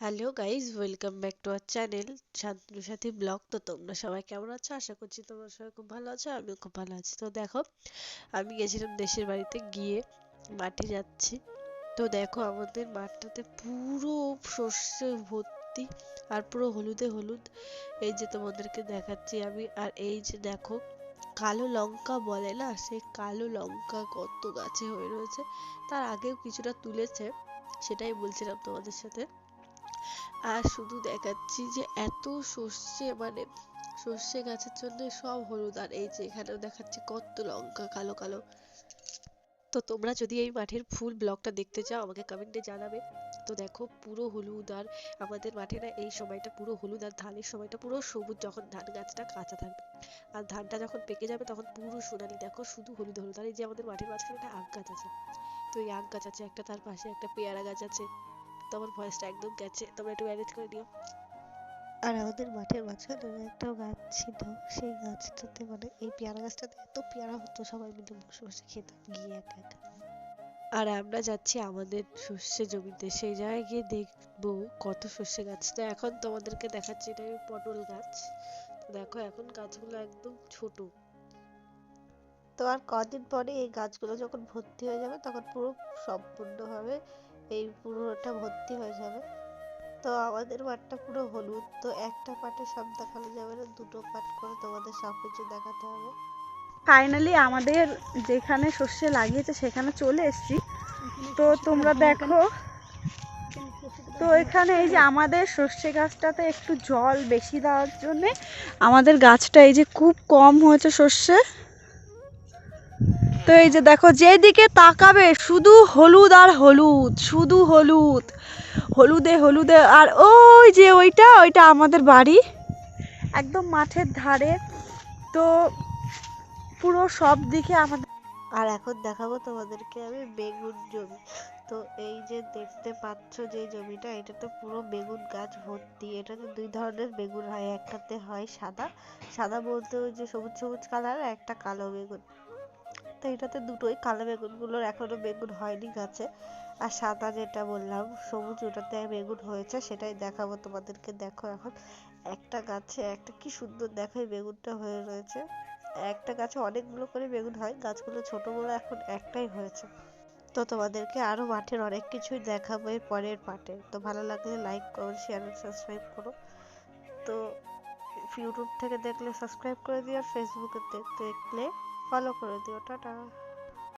Hello guys welcome back to our channel Shantanu Sathi vlog তো তোমরা সবাই কেমন আছো? আশা করছি তোমরা সবাই খুব ভালো আছো, আমিও খুব ভালো আছি। তো দেখো, আমি গেছিলাম দেশের বাড়িতে গিয়ে মাঠে যাচ্ছি। তো দেখো, আমাদের মাঠটাতে পুরো সর্ষে ভর্তি আর পুরো হলুদে হলুদ। এই যে তোমাদেরকে দেখাচ্ছি আমি। আর এই যে দেখো, কালো লঙ্কা বলে না? সেই কালো লঙ্কা কত গাছে হয়ে রয়েছে। তার আগেও কিছুটা তুলেছে, সেটাই বলছিলাম তোমাদের সাথে। আর শুধু দেখাচ্ছি যে এত সর্ষে মানে সর্ষে গাছের জন্য সব হলুদ, আর এই যে এখানেও দেখাচ্ছি কত লঙ্কা, কালো কালো। তো তোমরা যদি এই মাঠের ফুল ব্লগটা দেখতে চাও, আমাকে কমেন্টে জানাবে। তো দেখো, পুরো হলুদ, আর আমাদের মাঠে না এই সময়টা পুরো হলুদ, আর ধানের সময়টা পুরো সবুজ যখন ধান গাছটা কাঁচা থাকবে। আর ধানটা যখন পেকে যাবে, তখন পুরো সোনালি, দেখো, শুধু হলুদ হলুদ। আর এই যে আমাদের মাঠের মাঝখানে একটা আখ গাছ আছে। তো এই আখ গাছ আছে, একটা তার পাশে একটা পেয়ারা গাছ আছে। তো আমার ভয়েসটা একদম গেছে তোমরা একটু ম্যানেজ করে নিও। আর আমাদের মাঠের মাঝখানে একটা গাছ ছিল সেই গাছটাতে মানে এই পেয়ারা গাছটাতে এত পেয়ারা হতো সবাই মিলে বসে বসে খেতাম গিয়ে একা একা। আর আমরা যাচ্ছি আমাদের সর্ষে জমিতে সেই জায়গায় গিয়ে দেখব কত সর্ষে গাছ তো এখন তোমাদেরকে দেখাচ্ছি এটা পটল গাছ। দেখো এখন গাছগুলো একদম ছোট। তো আর কদিন পরে এই গাছগুলো যখন ভর্তি হয়ে যাবে তখন পুরো সম্পূর্ণভাবে এই পুরোটা ভর্তি হয়ে যাবে। তো আমাদের মাঠটা পুরো হলুদ তো একটা পাটে সব দেখানো যাবে না দুটো পাট করে তোমাদের সব কিছু দেখাতে হবে। ফাইনালি আমাদের যেখানে সর্ষে লাগিয়েছে সেখানে চলে এসেছি। তো তোমরা দেখো তো এখানে এই যে আমাদের সর্ষে গাছটাতে একটু জল বেশি দেওয়ার জন্যে আমাদের গাছটা এই যে খুব কম হয়েছে সর্ষে। তো এই যে দেখো, যেদিকে তাকাবে শুধু হলুদ আর হলুদ, শুধু হলুদ। হলুদে হলুদে, আর ওই যে ওইটা ওইটা আমাদের বাড়ি, একদম মাঠের ধারে। তো পুরো সব দিকে আমাদের আর এখন দেখাবো তোমাদেরকে আমি বেগুন জমি। তো এই যে দেখতে পাচ্ছ যে জমিটা এটাতে পুরো বেগুন গাছ ভর্তি। এটাতে দুই ধরনের বেগুন হয়, একটাতে হয় সাদা। সাদা বলতে ওই যে সবুজ সবুজ কালার একটা কালো বেগুন। তো এটাতে দুটোই কালো বেগুনগুলোর এখনও বেগুন হয়নি গাছে। আর সাদা যেটা বললাম, সবুজ ওটাতে বেগুন হয়েছে, সেটাই দেখাবো তোমাদেরকে। দেখো এখন একটা গাছে একটা কি সুন্দর দেখায় বেগুনটা হয়ে রয়েছে। একটা গাছে অনেকগুলো করে বেগুন হয়, গাছগুলো ছোট বড় এখন একটাই হয়েছে। তো তোমাদেরকে আরও মাঠের অনেক কিছুই দেখাবো এর পরের পার্টে তো ভালো লাগলে লাইক করো শেয়ার সাবস্ক্রাইব করো। তো ইউটিউব থেকে দেখলে সাবস্ক্রাইব করে দিও আর ফেসবুকে দেখলে ফলো করে দিও টাটা।